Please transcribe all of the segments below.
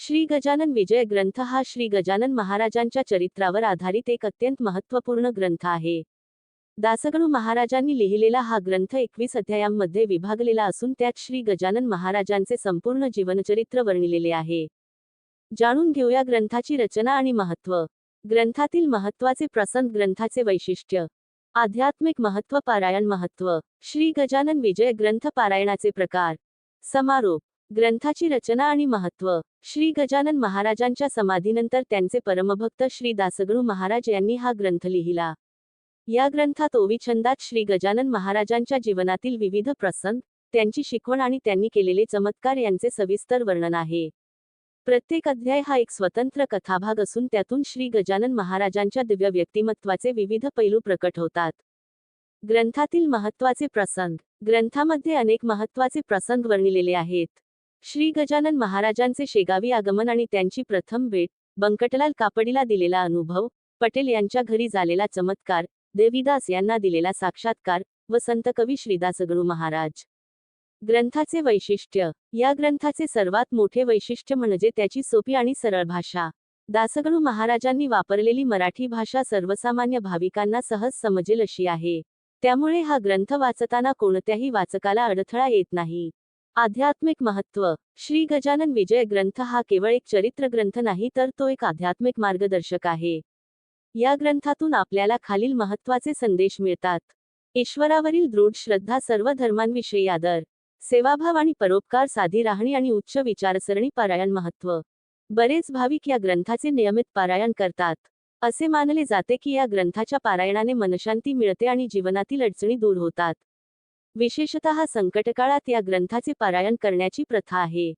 श्री गजानन विजय ग्रंथ हा श्री गजानन महाराजांच्या चरित्रावर आधारित एक अत्यंत महत्त्वपूर्ण ग्रंथ आहे. दासगणू महाराजांनी लिहिलेला हा ग्रंथ एकवीस अध्यायांमध्ये विभागलेला असून त्यात श्री गजानन महाराजांचे संपूर्ण जीवनचरित्र वर्णिलेले आहे. जाणून घेऊया ग्रंथाची रचना आणि महत्त्व. ग्रंथातील महत्त्वाचे प्रसंग ग्रंथाचे वैशिष्ट्य. आध्यात्मिक महत्त्व पारायण महत्त्व. श्री गजानन विजय ग्रंथ पारायणाचे प्रकार. समारोप. ग्रंथाची रचना आणि महत्त्व. श्री गजानन महाराजांच्या समाधीनंतर त्यांचे परमभक्त श्री दासगणू महाराज यांनी हा ग्रंथ लिहिला. या ग्रंथात ओवीछंदात श्री गजानन महाराजांच्या जीवनातील विविध प्रसंग त्यांची शिकवण आणि त्यांनी केलेले चमत्कार यांचे सविस्तर वर्णन आहे. प्रत्येक अध्याय हा एक स्वतंत्र कथाभाग असून त्यातून श्री गजानन महाराजांच्या दिव्य व्यक्तिमत्वाचे विविध पैलू प्रकट होतात. ग्रंथातील महत्त्वाचे प्रसंग. ग्रंथामध्ये अनेक महत्त्वाचे प्रसंग वर्णिलेले आहेत. श्री गजानन महाराजांचे शेगावी आगमन आणि त्यांची प्रथम भेट बंकटलाल कापडीला दिलेला अनुभव पटेल यांच्या घरी झालेला चमत्कार देवीदास यांना दिलेला साक्षात्कार व संत कवी श्रीदासगुरु महाराज. ग्रंथाचे वैशिष्ट्य. या ग्रंथाचे सर्वात मोठे वैशिष्ट्य म्हणजे त्याची सोपी आणि सरळ भाषा. दासगणू महाराजांनी वापरलेली मराठी भाषा सर्वसामान्य भाविकांना सहज समजेल अशी आहे. त्यामुळे हा ग्रंथ वाचताना कोणत्याही वाचकाला अडथळा येत नाही. आध्यात्मिक महत्त्व. श्री गजानन विजय ग्रंथ हा केवळ एक चरित्र ग्रंथ नाही तर तो एक आध्यात्मिक मार्गदर्शक आहे. या ग्रंथातून आपल्याला खालील महत्त्वाचे संदेश मिळतात. ईश्वरावरील दृढ श्रद्धा सर्व धर्मांविषयी आदर सेवाभाव आणि परोपकार साधी राहणी आणि उच्च विचारसरणी पारायण महत्त्व. बरेच भाविक या ग्रंथाचे नियमित पारायण करतात. असे मानले जाते की या ग्रंथाच्या पारायणाने मनशांती मिळते आणि जीवनातील अडचणी दूर होतात. विशेषतः संकटकाळात या ग्रंथाचे पारायण करण्याची प्रथा आहे.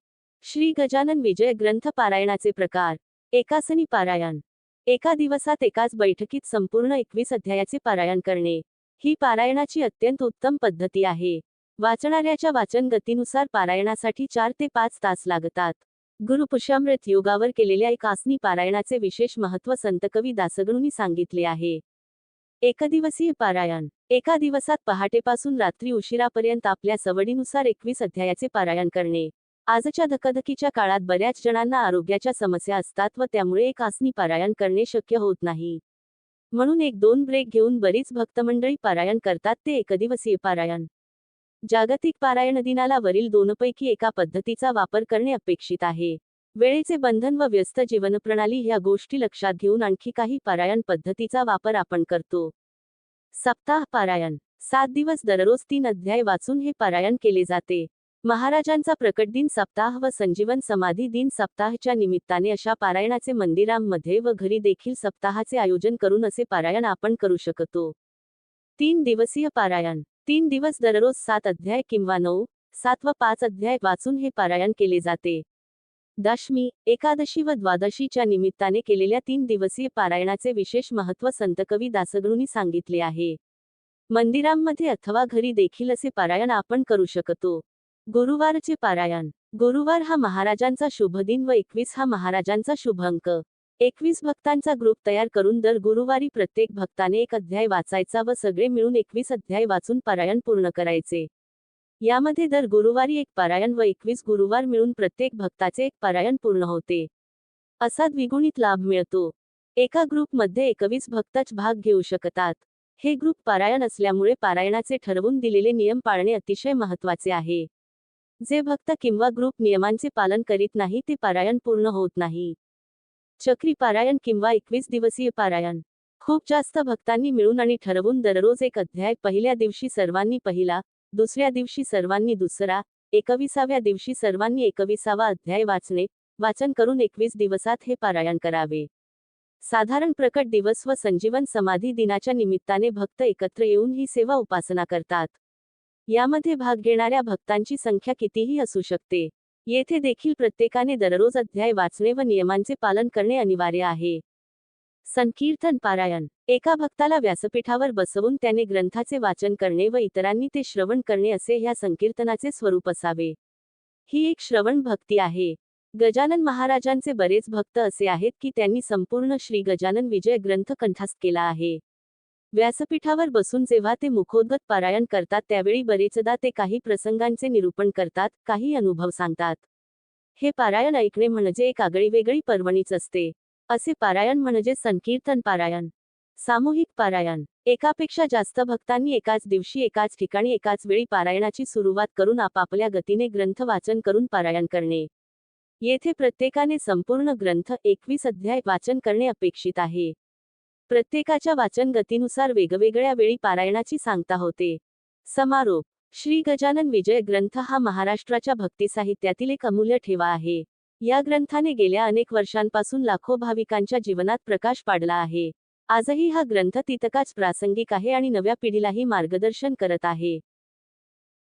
श्री गजानन विजय ग्रंथ पारायणाचे प्रकार. एकासनी पारायण. एका दिवसात एकाच बैठकीत संपूर्ण एकवीस अध्यायाचे पारायण करणे. ही पारायणाची अत्यंत उत्तम पद्धती आहे. वाचणाऱ्याच्या वाचन गतीनुसार पारायणासाठी चार ते पाच तास लागतात. गुरुपुषामृत योगावर केलेल्या एक आसनी पारायणाचे विशेष महत्त्व संतकवी दासगणूंनी सांगितले आहे. एकदिवसीय पारायण. एका दिवसात पहाटेपासून रात्री उशिरापर्यंत आपल्या सवडीनुसार एकवीस अध्यायाचे पारायण करणे. आजच्या धकाधकीच्या काळात बऱ्याच जणांना आरोग्याच्या समस्या असतात व त्यामुळे एक आसनी पारायण करणे शक्य होत नाही. म्हणून एक दोन ब्रेक घेऊन बरीच भक्तमंडळी पारायण करतात ते एकदिवसीय पारायण. जागतिक पारायण दिनाला वरील दोनपैकी एका पद्धतीचा वापर करणे अपेक्षित आहे. वेळेचे बंधन व व्यस्त जीवनप्रणाली ह्या गोष्टी लक्षात घेऊन आणखी काही पारायण पद्धतीचा वापर आपण करतो. सप्ताह पारायण. सात दिवस दररोज तीन अध्याय वाचून हे पारायण केले जाते. महाराजांचा प्रकट दिन सप्ताह व संजीवन समाधी दिन सप्ताहच्या निमित्ताने अशा पारायणाचे मंदिरांमध्ये व घरी देखील सप्ताहाचे आयोजन करून असे पारायण आपण करू शकतो. तीन दिवसीय पारायण. तीन दिवस दररोज सात अध्याय किंवा नऊ सात व पाच अध्याय वाचून हे पारायण केले जाते. दशमी एकादशी व द्वादशीच्या निमित्ताने केलेल्या तीन दिवसीय पारायणाचे विशेष महत्त्व संतकवी दासगणूंनी सांगितले आहे. मंदिरांमध्ये अथवा घरी देखील असे पारायण आपण करू शकतो. गुरुवारचे पारायण. गुरुवार हा महाराजांचा शुभ दिन व एकवीस हा महाराजांचा शुभ अंक. एकवीस भक्तांचा ग्रुप तयार करून दर गुरुवारी प्रत्येक भक्ताने एक अध्याय वाचायचा व सगळे मिळून एकवीस अध्याय वाचून पारायण पूर्ण करायचे. यामध्ये दर गुरुवारी एक पारायण व एकवीस गुरुवार मिळून प्रत्येक भक्ताचे एक पारायण पूर्ण होते. असा द्विगुणित लाभ मिळतो. एका ग्रुपमध्ये एकवीस भक्तच भाग घेऊ शकतात. हे ग्रुप पारायण असल्यामुळे पारायणाचे ठरवून दिलेले नियम पाळणे अतिशय महत्त्वाचे आहे. जे भक्त किंवा ग्रुप नियमांचे पालन करीत नाही ते पारायण पूर्ण होत नाही. चक्री पारायण किंवा एकवीस दिवसीय पारायण. खूप जास्त भक्तांनी मिळून आणि ठरवून दररोज एक अध्याय पहिल्या दिवशी सर्वांनी पहिला दुसऱ्या दिवशी सर्वांनी दुसरा एकविसाव्या दिवशी सर्वांनी एकविसावा अध्याय वाचणे वाचन करून एकवीस दिवसात हे पारायण करावे. साधारण प्रकट दिवस व संजीवन समाधी दिनाच्या निमित्ताने भक्त एकत्र येऊन ही सेवा उपासना करतात. यामध्ये भाग घेणाऱ्या भक्तांची संख्या कितीही असू शकते. येथे देखील प्रत्येकाने दररोज अध्याय वाचणे व नियमांचे पालन करणे अनिवार्य आहे. संकीर्तन पारायण. एका भक्ताला व्यासपीठावर बसवून त्याने ग्रंथाचे वाचन करणे व इतरांनी ते श्रवण करणे असे ह्या संकीर्तनाचे स्वरूप असावे. ही एक श्रवण भक्ती आहे. गजानन महाराजांचे बरेच भक्त असे आहेत की त्यांनी संपूर्ण श्री गजानन विजय ग्रंथ कंठस्थ केला आहे. व्यासपीठावर बसून जेव्हा ते मुखोद्गत पारायण करतात त्यावेळी बरेचदा ते काही प्रसंगांचे निरूपण करतात काही अनुभव सांगतात. हे पारायण ऐकणे म्हणजे एक आगळीवेगळी पर्वणीच असते. असे पारायण म्हणजे संकीर्तन पारायण. सामूहिक पारायण. एकापेक्षा जास्त भक्तांनी एकाच दिवशी एकाच ठिकाणी एकाच वेळी पारायणाची सुरुवात करून आपापल्या गतीने ग्रंथ वाचन करून पारायण करणे. येथे प्रत्येकाने संपूर्ण ग्रंथ एकवीस अध्याय वाचन करणे अपेक्षित आहे. प्रत्येकाच्या वाचन गतीनुसार वेगवेगळ्या वेळी पारायणाची सांगता होते. समारोप. श्री गजानन विजय ग्रंथ हा महाराष्ट्राच्या भक्ती साहित्यातील एक अमूल्य ठेवा आहे. या ग्रंथाने गेल्या अनेक वर्षांपासून लाखो भाविकांच्या जीवनात प्रकाश पाडला आहे. आजही हा ग्रंथ तितकाच प्रासंगिक आहे आणि नव्या पिढीलाही मार्गदर्शन करत आहे.